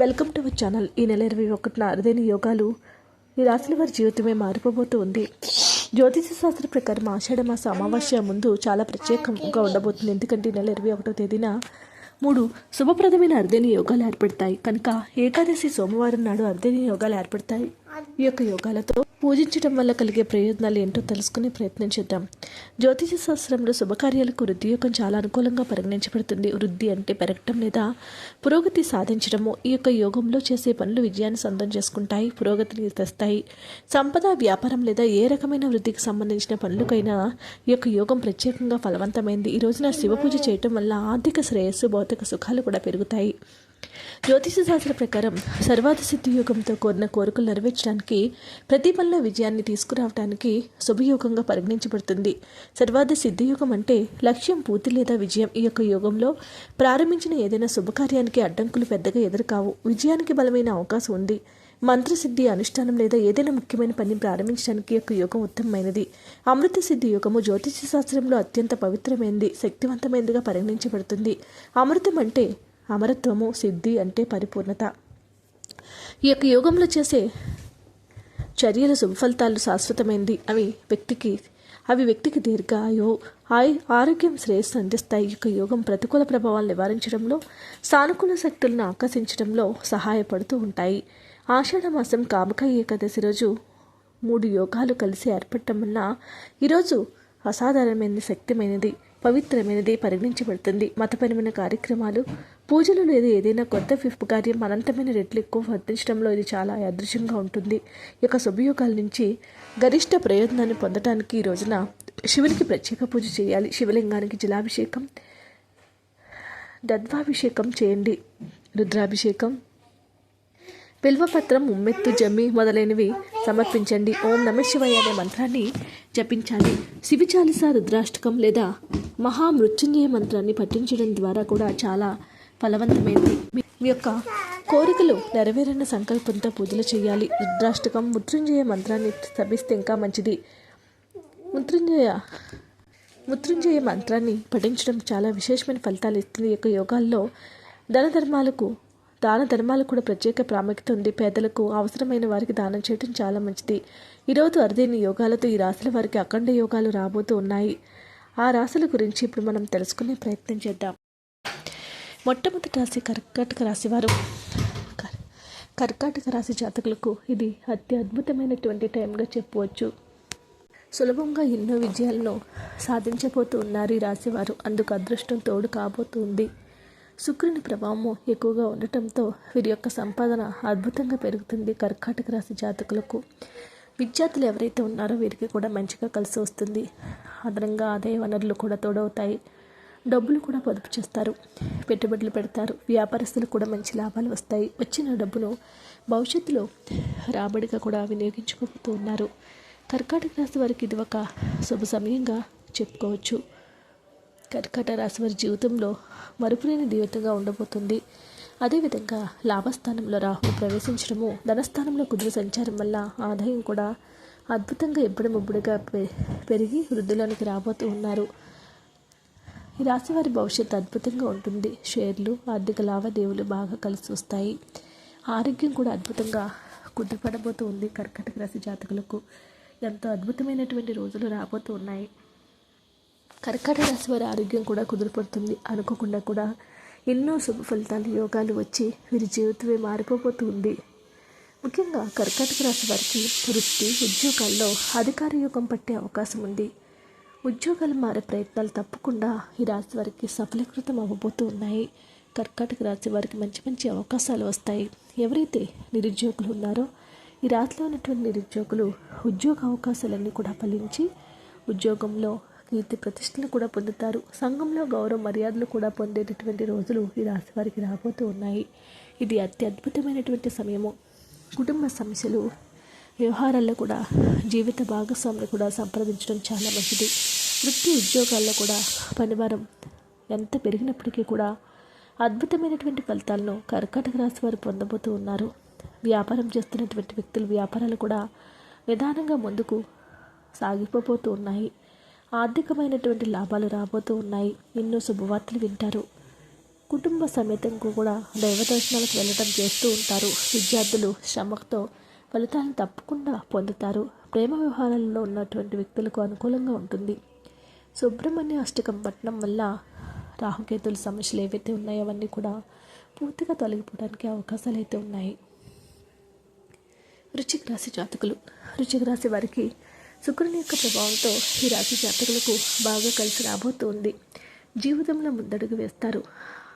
Welcome to our channel. ఈ నెల ఇరవై ఒకటిన అరుదైన యోగాలు ఈ రాశుల వారి జీవితమే మారిపోబోతూ ఉంది. జ్యోతిష శాస్త్ర ప్రకారం ఆషాఢ మాస అమావాస్య ముందు చాలా ప్రత్యేకంగా ఉండబోతుంది. ఎందుకంటే ఈ నెల ఇరవై ఒకటో తేదీన మూడు శుభప్రదమైన అరుదైన యోగాలు ఏర్పడతాయి. కనుక ఏకాదశి సోమవారం నాడు అరుదైన యోగాలు ఏర్పడతాయి. ఈ యొక్క యోగాలతో పూజించడం వల్ల కలిగే ప్రయోజనాలు ఏంటో తెలుసుకునే ప్రయత్నం చేద్దాం. జ్యోతిష శాస్త్రంలో శుభకార్యాలకు వృద్ధి యోగం చాలా అనుకూలంగా పరిగణించబడుతుంది. వృద్ధి అంటే పెరగటం లేదా పురోగతి సాధించడము. ఈ యొక్క యోగంలో చేసే పనులు విజయాన్ని సొంతం చేసుకుంటాయి పురోగతిని తెస్తాయి. సంపద వ్యాపారం లేదా ఏ రకమైన వృద్ధికి సంబంధించిన పనులకైనా ఈ యొక్క యోగం ప్రత్యేకంగా ఫలవంతమైంది. ఈ రోజున శివ పూజ చేయటం వల్ల ఆర్థిక శ్రేయస్సు భౌతిక సుఖాలు కూడా పెరుగుతాయి. జ్యోతిష శాస్త్ర ప్రకారం సర్వాత సిద్ధి యోగంతో కోరిన కోరికలు నెరవేర్చడానికి ప్రతి పనిలో విజయాన్ని తీసుకురావడానికి శుభయోగంగా పరిగణించబడుతుంది. సర్వాత సిద్ధి యోగం అంటే లక్ష్యం పూర్తి లేదా విజయం ఈ యొక్క యోగంలో ప్రారంభించిన ఏదైనా శుభకార్యానికి అడ్డంకులు పెద్దగా ఎదురుకావు. విజయానికి బలమైన అవకాశం ఉంది. మంత్రసిద్ధి అనుష్ఠానం లేదా ఏదైనా ముఖ్యమైన పని ప్రారంభించడానికి యొక్క యోగం ఉత్తమమైనది. అమృత సిద్ధి యోగము జ్యోతిష శాస్త్రంలో అత్యంత పవిత్రమైనది శక్తివంతమైనదిగా పరిగణించబడుతుంది. అమృతం అంటే అమరత్వము సిద్ధి అంటే పరిపూర్ణత. ఈ యొక్క యోగంలో చేసే చర్యల సుఫలితాలు శాశ్వతమైనది అవి వ్యక్తికి అవి వ్యక్తికి దీర్ఘాయు ఆయు ఆరోగ్యం శ్రేయస్సు అందిస్తాయి. ఈ యొక్క యోగం ప్రతికూల ప్రభావాలు నివారించడంలో సానుకూల శక్తులను ఆకర్షించడంలో సహాయపడుతూ ఉంటాయి. ఆషాఢ మాసం కామక ఏకాదశి రోజు మూడు యోగాలు కలిసి ఏర్పడటం వల్ల ఈరోజు అసాధారణమైనది శక్తిమైనది పవిత్రమైనది పరిగణించబడుతుంది. మతపరమైన కార్యక్రమాలు పూజలు లేదు ఏదైనా కొత్త ఫిఫ్ కార్యం అనంతమైన రెట్లు ఎక్కువ వర్తించడంలో ఇది చాలా అదృశ్యంగా ఉంటుంది. ఈ యొక్క శుభయోగాల నుంచి గరిష్ట ప్రయోజనాన్ని పొందడానికి ఈ రోజున శివునికి ప్రత్యేక పూజ చేయాలి. శివలింగానికి జలాభిషేకం దద్వాభిషేకం చేయండి. రుద్రాభిషేకం పిల్వపత్రం ఉమ్మెత్తు జమ్మి మొదలైనవి సమర్పించండి. ఓం నమ శివయ అనే మంత్రాన్ని జపించాలి. శివి చాలిస రుద్రాష్టకం లేదా మహామృత్యుంజయ మంత్రాన్ని పఠించడం ద్వారా కూడా చాలా ఫలవంతమైంది. మీ యొక్క కోరికలు నెరవేరిన సంకల్పంతో పూజలు చేయాలి. రుద్రాష్టకం మృత్యుంజయ మంత్రాన్ని సభిస్తే ఇంకా మంచిది. మృత్యుంజయ మృత్యుంజయ మంత్రాన్ని పఠించడం చాలా విశేషమైన ఫలితాలు ఇస్తుంది. ఈ యొక్క యోగాల్లో ధనధర్మాలకు దాన ధర్మాలకు కూడా ప్రత్యేక ప్రాముఖ్యత ఉంది. పేదలకు అవసరమైన వారికి దానం చేయడం చాలా మంచిది. ఈరోజు అరుదైన యోగాలతో ఈ రాశుల వారికి అఖండ యోగాలు రాబోతూ ఉన్నాయి. ఆ రాశుల గురించి ఇప్పుడు మనం తెలుసుకునే ప్రయత్నం చేద్దాం. మొట్టమొదటి రాశి కర్కాటక రాశివారు కర్- కర్కాటక రాశి జాతకులకు ఇది అతి అద్భుతమైనటువంటి టైంగా చెప్పవచ్చు. సులభంగా ఎన్నో విజయాలను సాధించబోతూ ఉన్నారు ఈ రాశివారు అందుకు అదృష్టం తోడు కాబోతుంది. శుక్రుని ప్రభావం ఎక్కువగా ఉండటంతో వీరి యొక్క సంపాదన అద్భుతంగా పెరుగుతుంది కర్కాటక రాశి జాతకులకు. విద్యార్థులు ఎవరైతే ఉన్నారో వీరికి కూడా మంచిగా కలిసి వస్తుంది. అదనంగా ఆదాయ వనరులు కూడా తోడవుతాయి. డబ్బులు కూడా పొదుపు చేస్తారు. పెట్టుబడులు పెడతారు. వ్యాపారస్తులు కూడా మంచి లాభాలు వస్తాయి. వచ్చిన డబ్బును భవిష్యత్తులో రాబడిగా కూడా వినియోగించుకుంటూ ఉన్నారు. కర్కాటక రాశి వారికి ఇది ఒక శుభ సమయంగా చెప్పుకోవచ్చు. కర్కాటక రాశి వారి జీవితంలో మరుపులేని జీవితంగా ఉండబోతుంది. అదేవిధంగా లాభస్థానంలో రాహువు ప్రవేశించడము ధనస్థానంలో కుదురు సంచారం వల్ల ఆదాయం కూడా అద్భుతంగా ఇబ్బడి ముబ్బడిగా పె- పెరిగి వృద్ధిలోనికి రాబోతూ ఉన్నారు. ఈ రాశి వారి భవిష్యత్తు అద్భుతంగా ఉంటుంది. షేర్లు ఆర్థిక లావాదేవీలు బాగా కలిసి వస్తాయి. ఆరోగ్యం కూడా అద్భుతంగా కుదురుపడబోతూ ఉంది కర్కటక రాశి జాతకులకు ఎంతో అద్భుతమైనటువంటి రోజులు రాబోతూ ఉన్నాయి. కర్కట రాశి వారి ఆరోగ్యం కూడా కుదురుపడుతుంది అనుకోకుండా కూడా ఎన్నో శుభ ఫలితాలు యోగాలు వచ్చి వీరి జీవితమే మారిపోబోతుంది. ముఖ్యంగా కర్కటక రాశి వారికి వృత్తి ఉద్యోగాల్లో అధికార యోగం పట్టే అవకాశం ఉంది. ఉద్యోగాలు మారే ప్రయత్నాలు తప్పకుండా ఈ రాశి వారికి సఫలీకృతం అవ్వబోతూ ఉన్నాయి. కర్కాటక రాశి వారికి మంచి మంచి అవకాశాలు వస్తాయి. ఎవరైతే నిరుద్యోగులు ఉన్నారో ఈ రాశిలో ఉన్నటువంటి నిరుద్యోగులు ఉద్యోగ అవకాశాలన్నీ కూడా ఫలించి ఉద్యోగంలో కీర్తి ప్రతిష్టలు కూడా పొందుతారు. సంఘంలో గౌరవ మర్యాదలు కూడా పొందేటటువంటి రోజులు ఈ రాశి వారికి రాబోతూ ఉన్నాయి. ఇది అతి అద్భుతమైనటువంటి సమయము. కుటుంబ సమస్యలు వ్యవహారాల్లో కూడా జీవిత భాగస్వామిని కూడా సంప్రదించడం చాలా మంచిది. వృత్తి ఉద్యోగాల్లో కూడా పనివారం ఎంత పెరిగినప్పటికీ కూడా అద్భుతమైనటువంటి ఫలితాలను కర్కాటక రాశి వారు పొందబోతూ ఉన్నారు. వ్యాపారం చేస్తున్నటువంటి వ్యక్తులు వ్యాపారాలు కూడా నిదానంగా ముందుకు సాగిపోబోతూ ఉన్నాయి. ఆర్థికమైనటువంటి లాభాలు రాబోతూ ఉన్నాయి. ఎన్నో శుభవార్తలు వింటారు. కుటుంబ సమేతంగా కూడా దైవ దర్శనాలకు వెళ్ళడం చేస్తూ ఉంటారు. విద్యార్థులు శ్రమతో ఫలితాలను తప్పకుండా పొందుతారు. ప్రేమ వ్యవహారాలలో ఉన్నటువంటి వ్యక్తులకు అనుకూలంగా ఉంటుంది. సుబ్రహ్మణ్య అష్టకం పట్టణం వల్ల రాహుకేతుల సమస్యలు ఏవైతే ఉన్నాయో అవన్నీ కూడా పూర్తిగా తొలగిపోవడానికి అవకాశాలు అయితే ఉన్నాయి. వృశ్చిక రాశి జాతకులు. వృశ్చిక రాశి వారికి శుక్రుని యొక్క ప్రభావంతో ఈ రాశి జాతకులకు బాగా కలిసి రాబోతుంది. జీవితంలో ముందడుగు వేస్తారు.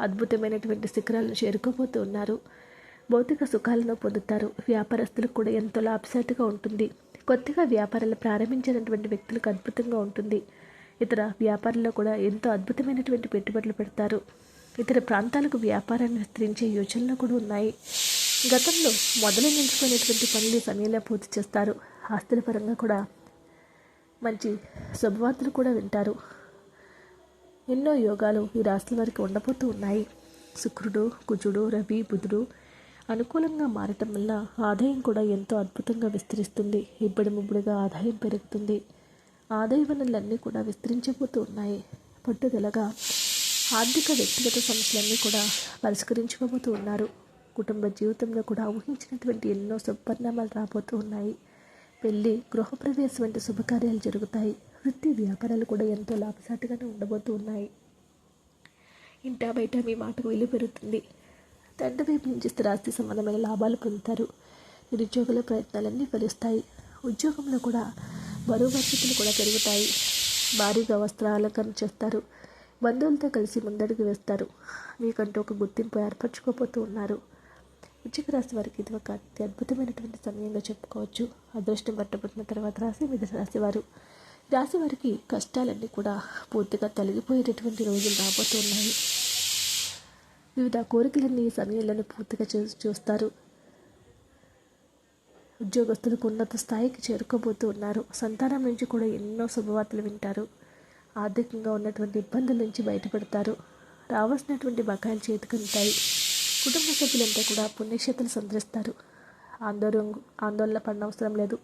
అద్భుతమైనటువంటి శిఖరాలను చేరుకోబోతూ ఉన్నారు. భౌతిక సుఖాలను పొందుతారు. వ్యాపారస్తులకు కూడా ఎంతో లాభసాటిగా ఉంటుంది. కొత్తగా వ్యాపారాలు ప్రారంభించినటువంటి వ్యక్తులకు అద్భుతంగా ఉంటుంది. ఇతర వ్యాపారంలో కూడా ఎంతో అద్భుతమైనటువంటి పెట్టుబడులు పెడతారు. ఇతర ప్రాంతాలకు వ్యాపారాన్ని విస్తరించే యోచనలు కూడా ఉన్నాయి. గతంలో మొదలు నించుకునేటువంటి పనులు సమయంలో పూర్తి చేస్తారు. ఆస్తుల పరంగా కూడా మంచి శుభవార్తలు కూడా వింటారు. ఎన్నో యోగాలు ఈ రాశుల వారికి ఉండబోతూ ఉన్నాయి. శుక్రుడు కుజుడు రవి బుధుడు అనుకూలంగా మారటం వల్ల ఆదాయం కూడా ఎంతో అద్భుతంగా విస్తరిస్తుంది. ఇబ్బడి ముబ్బడిగా ఆదాయం పెరుగుతుంది. ఆదాయ వనరులన్నీ కూడా విస్తరించబోతూ ఉన్నాయి. పట్టుదలగా ఆర్థిక వ్యక్తిగత సమస్యలన్నీ కూడా పరిష్కరించుకోబోతూ ఉన్నారు. కుటుంబ జీవితంలో కూడా ఊహించినటువంటి ఎన్నో శుభపరిణామాలు రాబోతూ ఉన్నాయి. పెళ్ళి గృహప్రవేశం వంటి శుభకార్యాలు జరుగుతాయి. వృత్తి వ్యాపారాలు కూడా ఎంతో లాభసాటిగానే ఉండబోతూ ఉన్నాయి. ఇంటా బయట మీ మాటకు విలువ పెరుగుతుంది. తండ్రి వైపు నుంచి స్థిరాస్తి సంబంధమైన లాభాలు పొందుతారు. నిరుద్యోగుల ప్రయత్నాలన్నీ ఫలిస్తాయి. ఉద్యోగంలో కూడా బరువు పరిస్థితులు కూడా పెరుగుతాయి. భారీగా వస్త్రాలంకరణ చేస్తారు. బంధువులతో కలిసి ముందడుగు వేస్తారు. మీకంటూ ఒక గుర్తింపు ఏర్పరచుకోపోతూ ఉన్నారు. ఉచిక రాశి వారికి ఇది ఒక అతి అద్భుతమైనటువంటి సమయంగా చెప్పుకోవచ్చు. అదృష్టం పట్టబడిన తర్వాత రాశి మీద రాశి వారు రాశి వారికి కష్టాలన్నీ కూడా పూర్తిగా తొలగిపోయేటటువంటి రోజులు రాబోతున్నాయి. వివిధ కోరికలన్నీ సమయంలోనే పూర్తిగా చూ చూస్తారు. ఉద్యోగస్తులకు ఉన్నత స్థాయికి చేరుకోబోతూ ఉన్నారు. సంతానం నుంచి కూడా ఎన్నో శుభవార్తలు వింటారు. ఆర్థికంగా ఉన్నటువంటి ఇబ్బందుల నుంచి బయటపడతారు. రావాల్సినటువంటి బకాయిలు చేతికంటాయి. కుటుంబ సభ్యులంతా కూడా పుణ్యక్షేత్రం సంతరిస్తారు ఆందోళన ఆందోళన పడనవసరం లేదు.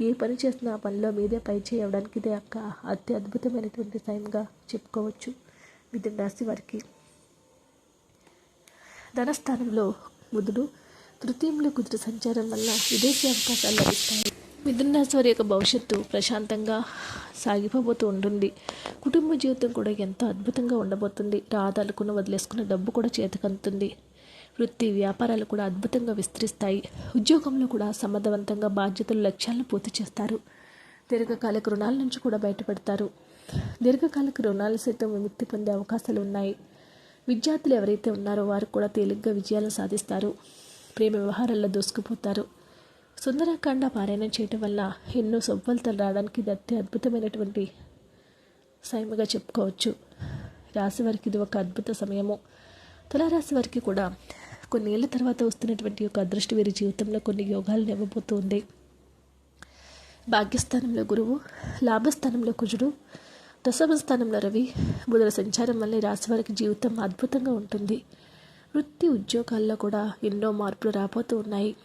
ఏ పని చేసినా ఆ పనిలో మీదే పై చేయడానికి ఇదే యొక్క అతి అద్భుతమైనటువంటి టైంగా చెప్పుకోవచ్చు. మిథున రాశి వారికి ధనస్థానంలో బుధుడు తృతీయంలో కుదురు సంచారం వల్ల విదేశీ అవకాశాలు లభిస్తాయి. మిథున రాశి వారి యొక్క భవిష్యత్తు ప్రశాంతంగా సాగిపోబోతూ ఉంటుంది. కుటుంబ జీవితం కూడా ఎంతో అద్భుతంగా ఉండబోతుంది. రాదాలకున్న వదిలేసుకున్న డబ్బు కూడా చేతికందుతుంది వృత్తి వ్యాపారాలు కూడా అద్భుతంగా విస్తరిస్తాయి. ఉద్యోగంలో కూడా సమర్థవంతంగా బాధ్యతలు లక్ష్యాలను పూర్తి చేస్తారు. దీర్ఘకాలిక రుణాల నుంచి కూడా బయటపడతారు. దీర్ఘకాలిక రుణాలు సైతం విముక్తి పొందే అవకాశాలు ఉన్నాయి. విద్యార్థులు ఎవరైతే ఉన్నారో వారు కూడా తేలిగ్గా విజయాలు సాధిస్తారు. ప్రేమ వ్యవహారాల్లో దూసుకుపోతారు. సుందరకాండ పారాయణం చేయటం వల్ల ఎన్నో సొవ్వలతలు రావడానికి ఇది అతి అద్భుతమైనటువంటి సమయంగా చెప్పుకోవచ్చు. రాశి వారికి ఇది ఒక అద్భుత సమయము. తులారాశి వారికి కూడా కొన్నేళ్ళ తర్వాత వస్తున్నటువంటి ఒక అదృష్టి వీరి జీవితంలో కొన్ని యోగాలను ఇవ్వబోతుంది భాగ్యస్థానంలో గురువు లాభస్థానంలో కుజుడు దశమ స్థానంలో రవి బుధుల సంచారం వల్ల రాశి వారికి జీవితం అద్భుతంగా ఉంటుంది. వృత్తి ఉద్యోగాల్లో కూడా ఎన్నో మార్పులు రాబోతూ ఉన్నాయి.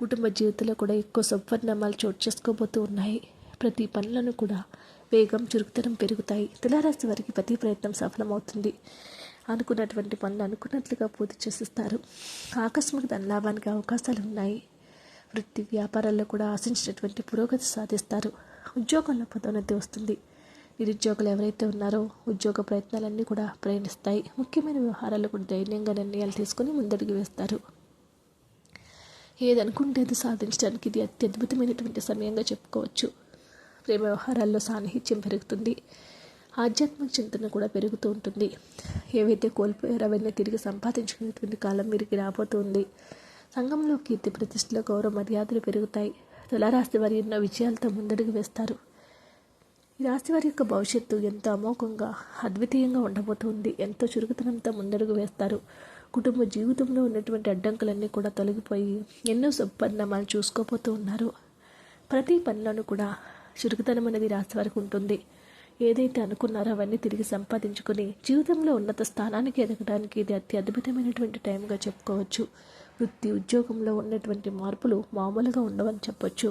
కుటుంబ జీవితంలో కూడా ఎక్కువ సౌపరిణామాలు చోటు చేసుకోబోతూ ఉన్నాయి. ప్రతి పనులను కూడా వేగం చురుకుతనం పెరుగుతాయి. తులారాశి వారికి ప్రతి ప్రయత్నం సఫలమవుతుంది. అనుకున్నటువంటి పనులు అనుకున్నట్లుగా పూర్తి చేసిస్తారు. ఆకస్మిక ధనలాభానికి అవకాశాలు ఉన్నాయి. వృత్తి వ్యాపారాల్లో కూడా ఆశించినటువంటి పురోగతి సాధిస్తారు. ఉద్యోగంలో పదోన్నతి వస్తుంది. నిరుద్యోగులు ఎవరైతే ఉన్నారో ఉద్యోగ ప్రయత్నాలన్నీ కూడా ప్రయాణిస్తాయి. ముఖ్యమైన వ్యవహారాలు కూడా ధైర్యంగా నిర్ణయాలు తీసుకొని ముందడుగు వేస్తారు. ఏదనుకుంటే అది సాధించడానికి ఇది అతి అద్భుతమైనటువంటి సమయంగా చెప్పుకోవచ్చు. ప్రేమ వ్యవహారాల్లో సాన్నిహిత్యం పెరుగుతుంది. ఆధ్యాత్మిక చింతన కూడా పెరుగుతూ ఉంటుంది. ఏవైతే కోల్పోయారో అవన్నీ తిరిగి సంపాదించుకునేటువంటి కాలం వీరికి రాబోతుంది సంఘంలో కీర్తి ప్రతిష్టలు గౌరవ మర్యాదలు పెరుగుతాయి. తులారాశి వారి ఎన్నో విజయాలతో ముందడుగు వేస్తారు. ఈ రాశి వారి యొక్క భవిష్యత్తు ఎంతో అమోఘంగా అద్వితీయంగా ఉండబోతుంది. ఎంతో చురుకుతనంతో ముందడుగు వేస్తారు. కుటుంబ జీవితంలో ఉన్నటువంటి అడ్డంకులన్నీ కూడా తొలగిపోయి ఎన్నో పరిణామాలు చూసుకోబోతూ ఉన్నారు. ప్రతి పనిలోనూ కూడా చురుకుతనం అనేది రాశి వారికి ఉంటుంది. ఏదైతే అనుకున్నారో అవన్నీ తిరిగి సంపాదించుకొని జీవితంలో ఉన్నత స్థానానికి ఎదగడానికి ఇది అతి అద్భుతమైనటువంటి టైంగా చెప్పుకోవచ్చు. వృత్తి ఉద్యోగంలో ఉన్నటువంటి మార్పులు మామూలుగా ఉండవని చెప్పొచ్చు.